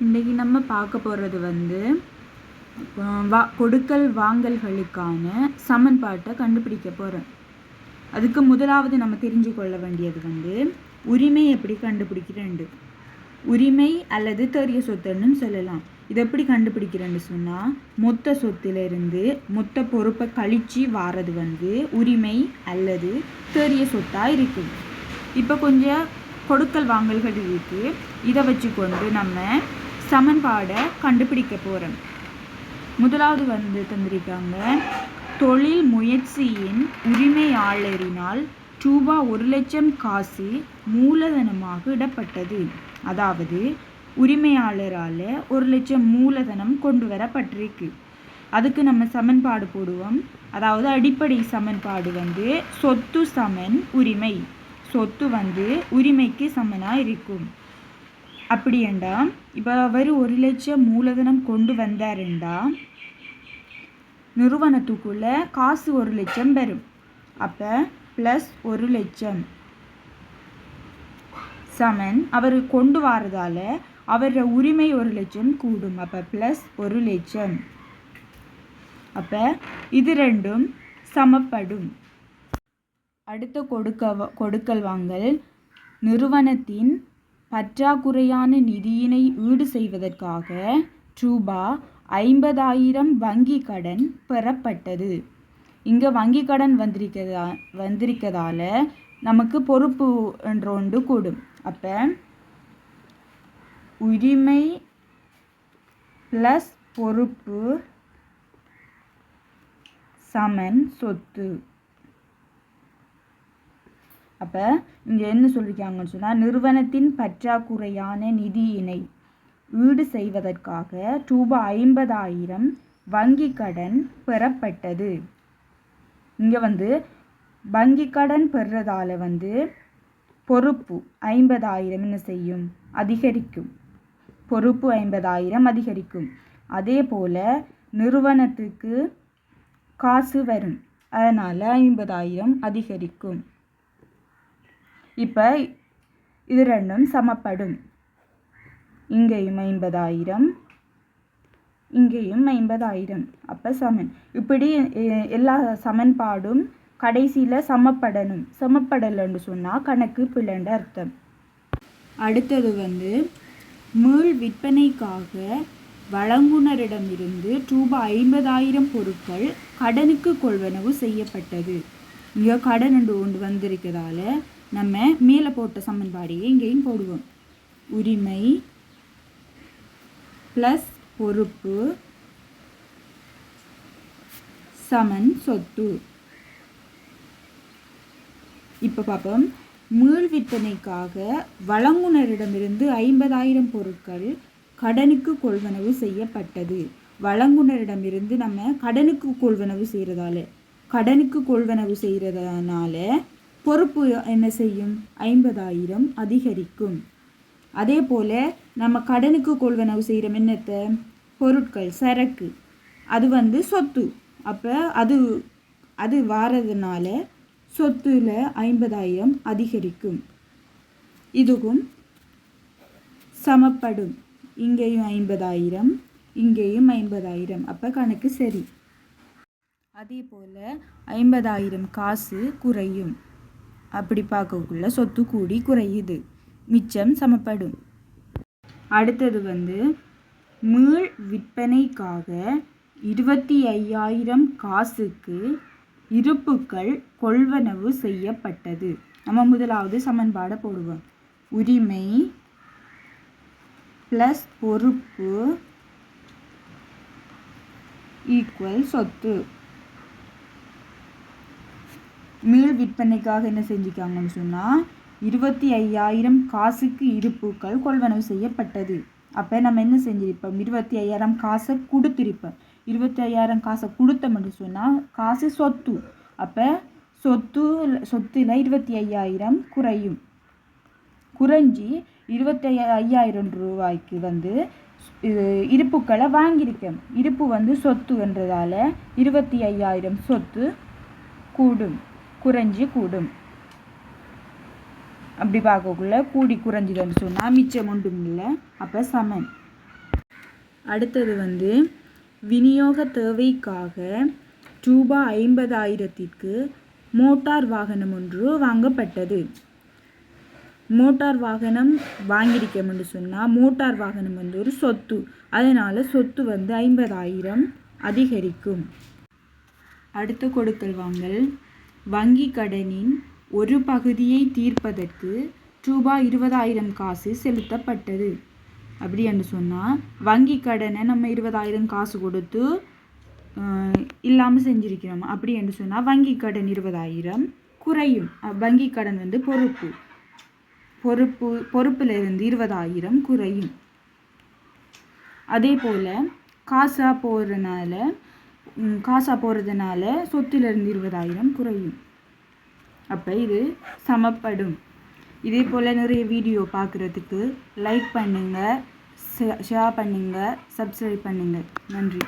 இன்றைக்கி நம்ம பார்க்க போகிறது வந்து வா கொடுக்கல் வாங்கல்களுக்கான சமன்பாட்டை கண்டுபிடிக்க போகிறோம் அதுக்கு முதலாவது நம்ம தெரிஞ்சு கொள்ள வேண்டியது வந்து உரிமை எப்படி கண்டுபிடிக்கிறேன் உரிமை அல்லது தெரிய சொத்துன்னு சொல்லலாம். இது எப்படி கண்டுபிடிக்கிறேன்னு சொன்னால் மொத்த சொத்திலிருந்து மொத்த பொறுப்பை கழிச்சு வாரது வந்து உரிமை அல்லது தெரிய சொத்தாக இருக்குது இப்போ கொஞ்சம் கொடுக்கல் வாங்கல்கள் இருக்குது இதை வச்சுக்கொண்டு நம்ம சமன்பாடை கண்டுபிடிக்க போகிறோம் முதலாவது வந்து தந்திருக்காங்க தொழில் முயற்சியின் உரிமையாளரினால் ரூபா ஒரு லட்சம் காசு மூலதனமாக இடப்பட்டது. அதாவது உரிமையாளரால் ஒரு லட்சம் மூலதனம் கொண்டு வரப்பட்டிருக்கு. அதுக்கு நம்ம சமன்பாடு போடுவோம். அதாவது அடிப்படை சமன்பாடு வந்து சொத்து சமன் உரிமை. சொத்து வந்து உரிமைக்கு சமனாக இருக்கும். அப்படியேண்டா? இப்போ அவர் ஒரு லட்சம் மூலதனம் கொண்டு வந்தாருண்டா? நிறுவனத்துக்குள்ளே காசு ஒரு லட்சம் வரும். அப்போ ப்ளஸ் ஒரு லட்சம். சமன் அவர் கொண்டு வரதால அவரோட உரிமை ஒரு லட்சம் கூடும். அப்போ ப்ளஸ் ஒரு லட்சம். அப்போ இது ரெண்டும் சமப்படும். அடுத்த கொடுக்க கொடுக்கல் வாங்கல் நிறுவனத்தின் பற்றாக்குறையான நிதியினை ஈடு செய்வதற்காக ரூபா ஐம்பதாயிரம் வங்கி கடன் பெறப்பட்டது. இங்கே வங்கி கடன் வந்திருக்கதா வந்திருக்கதால நமக்கு பொறுப்பு என்ற ஒன்று கூடும். அப்போ உரிமை ப்ளஸ் பொறுப்பு சமன் சொத்து. அப்போ இங்கே என்ன சொல்லியிருக்காங்கன்னு சொன்னால் நிறுவனத்தின் பற்றாக்குறையான நிதியினை ஈடு செய்வதற்காக ரூபாய் ஐம்பதாயிரம் வங்கி கடன் பெறப்பட்டது. இங்கே வந்து வங்கி கடன் பெறுறதால வந்து பொறுப்பு ஐம்பதாயிரம் என்ன செய்யும்? அதிகரிக்கும். பொறுப்பு ஐம்பதாயிரம் அதிகரிக்கும். அதே போல் நிறுவனத்துக்கு காசு வரும். அதனால் ஐம்பதாயிரம் அதிகரிக்கும். இப்போ இது ரெண்டும் சமப்படும். இங்கேயும் ஐம்பதாயிரம் இங்கேயும் ஐம்பதாயிரம். அப்போ சமன். இப்படி எ- எல்லா சமன்பாடும் கடைசியில் சமப்படணும். சமப்படலைன்னு சொன்னால் கணக்கு பிள்ளைன்ற அர்த்தம். அடுத்தது வந்து மீள் விற்பனைக்காக வழங்குனரிடமிருந்து ரூபாய் ஐம்பதாயிரம் பொருட்கள் கடனுக்கு கொள்வனவு செய்யப்பட்டது. இங்கே கடன் என்று ஒன்று வந்திருக்கிறதால நம்ம மேலே போட்ட சமன்பாடையே இங்கேயும் போடுவோம். உரிமை ப்ளஸ் பொறுப்பு சமன் சொத்து. இப்போ பார்ப்போம். மீள் விற்பனைக்காக வழங்குனரிடமிருந்து ஐம்பதாயிரம் பொருட்கள் கடனுக்கு கொள்வனவு செய்யப்பட்டது. வழங்குனரிடமிருந்து நம்ம கடனுக்கு கொள்வனவு செய்கிறதால கடனுக்கு கொள்வனவு செய்கிறதுனால பொறுப்பு என்ன செய்யும்? ஐம்பதாயிரம் அதிகரிக்கும். அதே போல் நம்ம கடனுக்கு கொள்வனவு செய்கிற என்னத்தை? பொருட்கள் சரக்கு. அது வந்து சொத்து. அப்போ அது அது வாரதுனால சொத்துல ஐம்பதாயிரம் அதிகரிக்கும். இதுவும் சமப்படும். இங்கேயும் ஐம்பதாயிரம் இங்கேயும் ஐம்பதாயிரம். அப்போ கணக்கு சரி. அதே போல் ஐம்பதாயிரம் காசு குறையும். அப்படி பார்க்கக்குள்ள சொத்து கூடி குறையுது. மிச்சம் சமப்படும். அடுத்தது வந்து மீள் விற்பனைக்காக இருபத்தி ஐயாயிரம் காசுக்கு இருப்புக்கள் கொள்வனவு செய்யப்பட்டது. நம்ம முதலாவது சமன்பாடை போடுவோம். உரிமை ப்ளஸ் பொறுப்பு ஈக்குவல் சொத்து. மீள் விற்பனைக்காக என்ன செஞ்சுக்காங்கன்னு சொன்னால் இருபத்தி ஐயாயிரம் காசுக்கு இருப்புக்கள் கொள்வனவு செய்யப்பட்டது. அப்போ நம்ம என்ன செஞ்சிருப்போம்? இருபத்தி ஐயாயிரம் காசை கொடுத்திருப்போம். இருபத்தி ஐயாயிரம் காசை கொடுத்தோம்னு சொன்னால் காசு சொத்து. அப்போ சொத்து சொத்துல இருபத்தி ஐயாயிரம் குறையும். குறைஞ்சி இருபத்தி ஐயாயிரம் ரூபாய்க்கு வந்து இருப்புக்களை வாங்கியிருக்கேன் இருப்பு வந்து சொத்துன்றதால இருபத்தி ஐயாயிரம் சொத்து கூடும். குறைஞ்சி கூடும். அப்படி பார்க்கக்குள்ள கூடி குறைஞ்சிதுன்னு சொன்னால் மிச்சம் ஒன்றும் இல்லை. அப்போ சமன். அடுத்தது வந்து விநியோக தேவைக்காக ரூபா ஐம்பதாயிரத்திற்கு மோட்டார் வாகனம் ஒன்று வாங்கப்பட்டது. மோட்டார் வாகனம் வாங்கியிருக்கோம்னு சொன்னால் மோட்டார் வாகனம் வந்து ஒரு சொத்து. அதனால் சொத்து வந்து ஐம்பதாயிரம் அதிகரிக்கும். அடுத்த கொடுக்கல் வாங்கல். வங்கிக் கடனின் ஒரு பகுதியை தீர்ப்பதற்கு ரூபாய் இருபதாயிரம் காசு செலுத்தப்பட்டது. அப்படி என்று சொன்னால் வங்கி கடனை நம்ம இருபதாயிரம் காசு கொடுத்து இல்லாமல் செஞ்சிருக்கிறோம். அப்படி என்று சொன்னால் வங்கி கடன் இருபதாயிரம் குறையும். வங்கிக் வங்கி கடன் வந்து பொறுப்பு. பொறுப்பு பொறுப்பில் இருந்து இருபதாயிரம் குறையும். அதே போல் காசாக போகிறதுனால காசாக போகிறதுனால சொத்திலிருந்து இருபதாயிரம் குறையும். அப்போ இது சமப்படும். இதே போல் நிறைய வீடியோ பார்க்குறதுக்கு லைக் பண்ணுங்கள் ஷேர் பண்ணுங்கள் சப்ஸ்கிரைப் பண்ணுங்கள் நன்றி.